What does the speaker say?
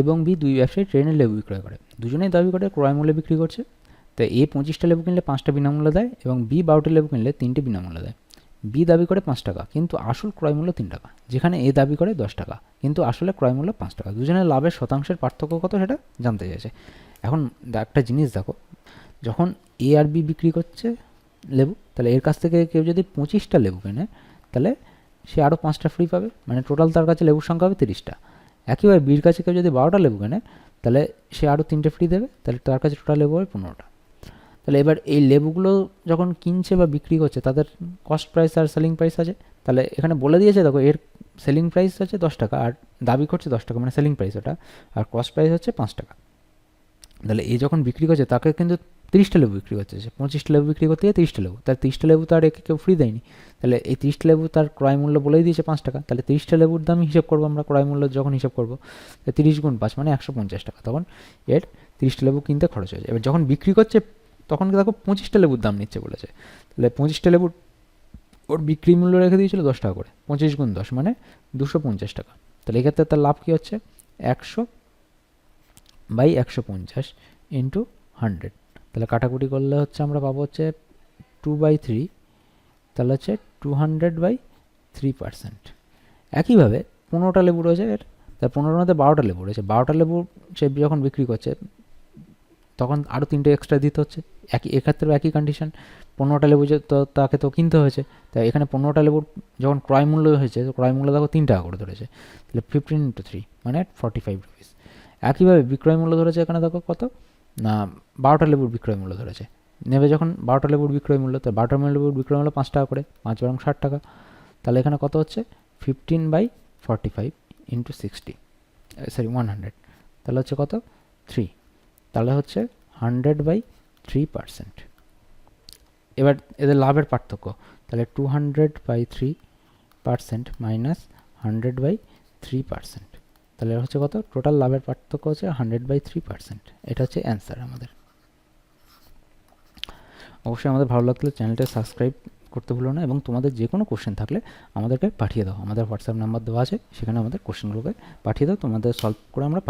এবং বি দুই ব্যবসায়ী ট্রেনের লেবু বিক্রয় করে। দুজনেই দাবি করে ক্রয় মূল্যে বিক্রি করছে। তো এ পঁচিশটা লেবু কিনলে পাঁচটা বিনামূল্য দেয় এবং বি বারোটা লেবু কিনলে তিনটে বিনামূল্য দেয়। বি দাবি করে পাঁচ টাকা, কিন্তু আসল ক্রয় মূল্য তিন টাকা। যেখানে এ দাবি করে দশ টাকা, কিন্তু আসলে ক্রয় মূল্য পাঁচ টাকা। দুজনের লাভের শতাংশের পার্থক্য কত সেটা জানতে চাইছে। এখন একটা জিনিস দেখো, যখন এ আর বি বিক্রি করছে লেবু, তাহলে এর কাছ থেকে কেউ যদি পঁচিশটা লেবু কেনে, তাহলে সে আরও পাঁচটা ফ্রি পাবে। মানে টোটাল তার কাছে লেবুর সংখ্যা হবে তিরিশটা। একইভাবে বির কাছে কেউ যদি বারোটা লেবু কেনে, তাহলে সে আরও তিনটে ফ্রি দেবে, তাহলে তার কাছে টোটাল লেবু হবে পনেরোটা। তাহলে এবার এই লেবুগুলো যখন কিনছে বা বিক্রি করছে, তাদের কস্ট প্রাইস আর সেলিং প্রাইস আছে। তাহলে এখানে বলে দিয়েছে, দেখো, এর সেলিং প্রাইস আছে দশ টাকা, আর দাবি করছে দশ টাকা মানে সেলিং প্রাইস ওটা, আর কস্ট প্রাইস হচ্ছে পাঁচ টাকা। তাহলে এই যখন বিক্রি করছে, তাকে কিন্তু তিরিশটা লেবু বিক্রি করছে। সে পঁচিশটা লেবু বিক্রি করতে গিয়ে তিরিশটা লেবু। তার তিরিশটা লেবু তার একে কেউ ফ্রি দেয়নি। তাহলে এই তিরিশটা লেবু তার ক্রয় মূল্য বলেই দিয়েছে পাঁচ টাকা। তাহলে তিরিশটা লেবুর দাম হিসাব করব আমরা, ক্রয় মূল্য যখন হিসাব করব তিরিশ গুণ পাঁচ মানে একশো পঞ্চাশ টাকা। তখন এর তিরিশটা লেবু কিনতে খরচ হয়েছে এবার যখন বিক্রি করছে, তখন দেখো পঁচিশটা লেবুর দাম নিচ্ছে বলেছে। তাহলে পঁচিশটা লেবুর ওর বিক্রি মূল্য রেখে দিয়েছিল দশ টাকা করে। পঁচিশ গুণ দশ মানে দুশো পঞ্চাশ টাকা। তাহলে এক্ষেত্রে তার লাভ কী হচ্ছে? একশো বাই একশো পঞ্চাশ ইন্টু হান্ড্রেড তাহলে কাটাকুটি করলে হচ্ছে আমরা পাবো হচ্ছে টু বাই থ্রি তাহলে হচ্ছে two hundred by three percent একইভাবে পনেরোটা লেবু রয়েছে, এর তার পনেরোর মধ্যে বারোটা লেবু রয়েছে, বারোটা লেবু সে যখন বিক্রি করছে, তখন আরও তিনটে এক্সট্রা দিতে হচ্ছে। একই, এক্ষেত্রেও একই কন্ডিশন পনেরোটা লেবু যে তো তাকে তো কিনতে হয়েছে তাই এখানে পনেরোটা লেবুর যখন ক্রয় মূল্য হয়েছে তো ক্রয় মূল্য দেখো তিন টাকা করে ধরেছে, তাহলে ফিফটিন ইন্টু থ্রি মানে ফর্টি ফাইভ রুপিস একইভাবে বিক্রয় মূল্য ধরেছে এখানে দেখো কত? না, বারোটা লেবুর বিক্রয় মূল্য ধরেছে। নেবে যখন বারোটা লেবুর বিক্রয় মূল্য, তো বারোটা লেবুর বিক্রয় মূল্য পাঁচ টাকা করে, পাঁচ বরং ষাট টাকা। তাহলে এখানে কত হচ্ছে? Fifteen by forty five into sixty sorry one hundred তাহলে হচ্ছে কত? থ্রি তাহলে হচ্ছে হান্ড্রেড বাই থ্রি পার্সেন্ট এবার এদের লাভের পার্থক্য, তাহলে two hundred by three percent minus hundred by three percent তাহলে হচ্ছে কত? টোটাল লাভের পার্থক্য হচ্ছে হান্ড্রেড বাই থ্রি পার্সেন্ট এটা হচ্ছে অ্যান্সার আমাদের। অবশ্যই আমাদের ভালো লাগলে চ্যানেলটা সাবস্ক্রাইব করতে ভুলো না এবং তোমাদের যে কোনো কোশ্চেন থাকলে আমাদেরকে পাঠিয়ে দাও। আমাদের হোয়াটসঅ্যাপ নাম্বার দেওয়া আছে, সেখানে আমাদের কোশ্চেনগুলোকে পাঠিয়ে দাও। তোমাদের সলভ করে আমরা